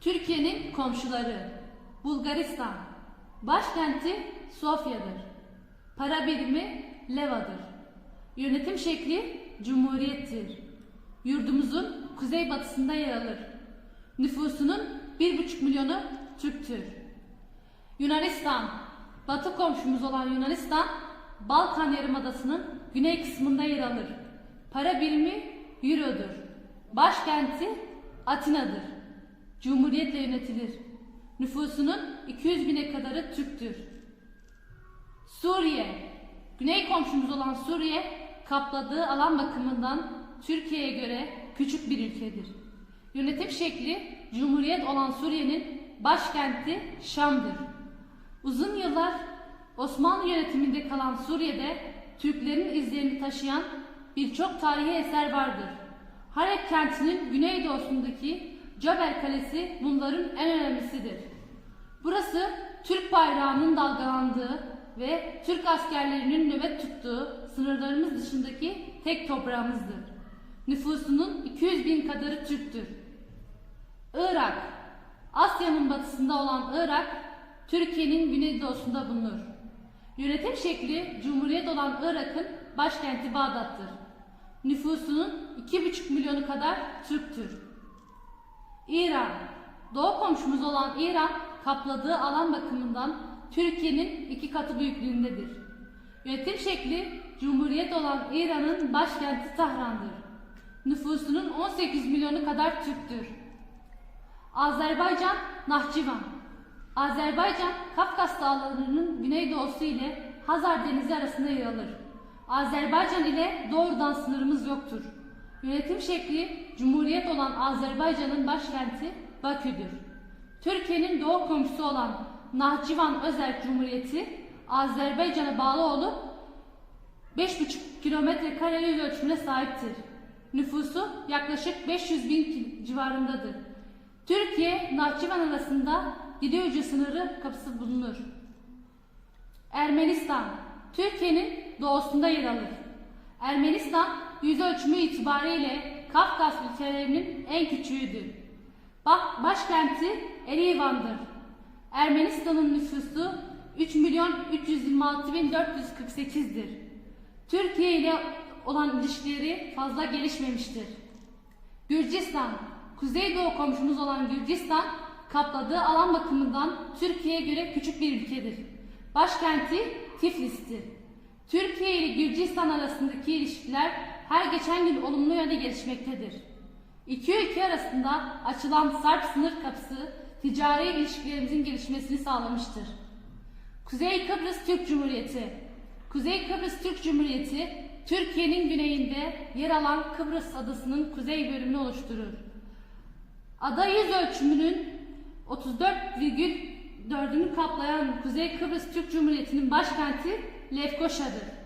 Türkiye'nin komşuları Bulgaristan. Başkenti Sofya'dır. Para birimi Leva'dır. Yönetim şekli Cumhuriyettir. Yurdumuzun kuzeybatısında yer alır. Nüfusunun 1,5 milyonu Türktür. Yunanistan, batı komşumuz olan Yunanistan, Balkan Yarımadası'nın güney kısmında yer alır. Para birimi Euro'dur. Başkenti Atina'dır. Cumhuriyetle yönetilir. Nüfusunun 200 bine kadarı Türktür. Suriye, güney komşumuz olan Suriye, kapladığı alan bakımından Türkiye'ye göre küçük bir ülkedir. Yönetim şekli Cumhuriyet olan Suriye'nin başkenti Şam'dır. Uzun yıllar Osmanlı yönetiminde kalan Suriye'de Türklerin izlerini taşıyan birçok tarihi eser vardır. Halep kentinin güneydoğusundaki Cebel Kalesi bunların en önemlisidir. Burası Türk bayrağının dalgalandığı ve Türk askerlerinin nöbet tuttuğu sınırlarımız dışındaki tek toprağımızdır. Nüfusunun 200 bin kadarı Türktür. Irak, Asya'nın batısında olan Irak, Türkiye'nin güneydoğusunda bulunur. Yönetim şekli Cumhuriyet olan Irak'ın başkenti Bağdat'tır. Nüfusunun 2,5 milyonu kadar Türktür. İran, doğu komşumuz olan İran, kapladığı alan bakımından Türkiye'nin iki katı büyüklüğündedir. Yönetim şekli Cumhuriyet olan İran'ın başkenti Tahran'dır. Nüfusunun 18 milyonu kadar Türktür. Azerbaycan, Nahçıvan. Azerbaycan, Kafkas Dağları'nın güneydoğusu ile Hazar Denizi arasında yer alır. Azerbaycan ile doğrudan sınırımız yoktur. Yönetim şekli Cumhuriyet olan Azerbaycan'ın başkenti Bakü'dür. Türkiye'nin doğu komşusu olan Nahçıvan Özerk Cumhuriyeti Azerbaycan'a bağlı olup 5,5 kilometre kare yüz ölçümüne sahiptir. Nüfusu yaklaşık 500 bin civarındadır. Türkiye, Nahçıvan arasında Didi Ucu sınırı kapısı bulunur. Ermenistan, Türkiye'nin doğusunda yer alır. Ermenistan, yüz ölçümü itibariyle Kafkas ülkelerinin en küçüğüdür. Başkenti Erivan'dır. Ermenistan'ın nüfusu 3 milyon 326 bin 448'dir. Türkiye ile olan ilişkileri fazla gelişmemiştir. Gürcistan, Kuzeydoğu komşumuz olan Gürcistan, kapladığı alan bakımından Türkiye'ye göre küçük bir ülkedir. Başkenti Tiflis'tir. Türkiye ile Gürcistan arasındaki ilişkiler her geçen gün olumlu yönde gelişmektedir. İki ülke arasında açılan Sarp sınır kapısı ticari ilişkilerimizin gelişmesini sağlamıştır. Kuzey Kıbrıs Türk Cumhuriyeti Kuzey Kıbrıs Türk Cumhuriyeti, Türkiye'nin güneyinde yer alan Kıbrıs adasının kuzey bölümünü oluşturur. Ada yüz ölçümünün 34,4'ünü kaplayan Kuzey Kıbrıs Türk Cumhuriyeti'nin başkenti Lefkoşa'dır.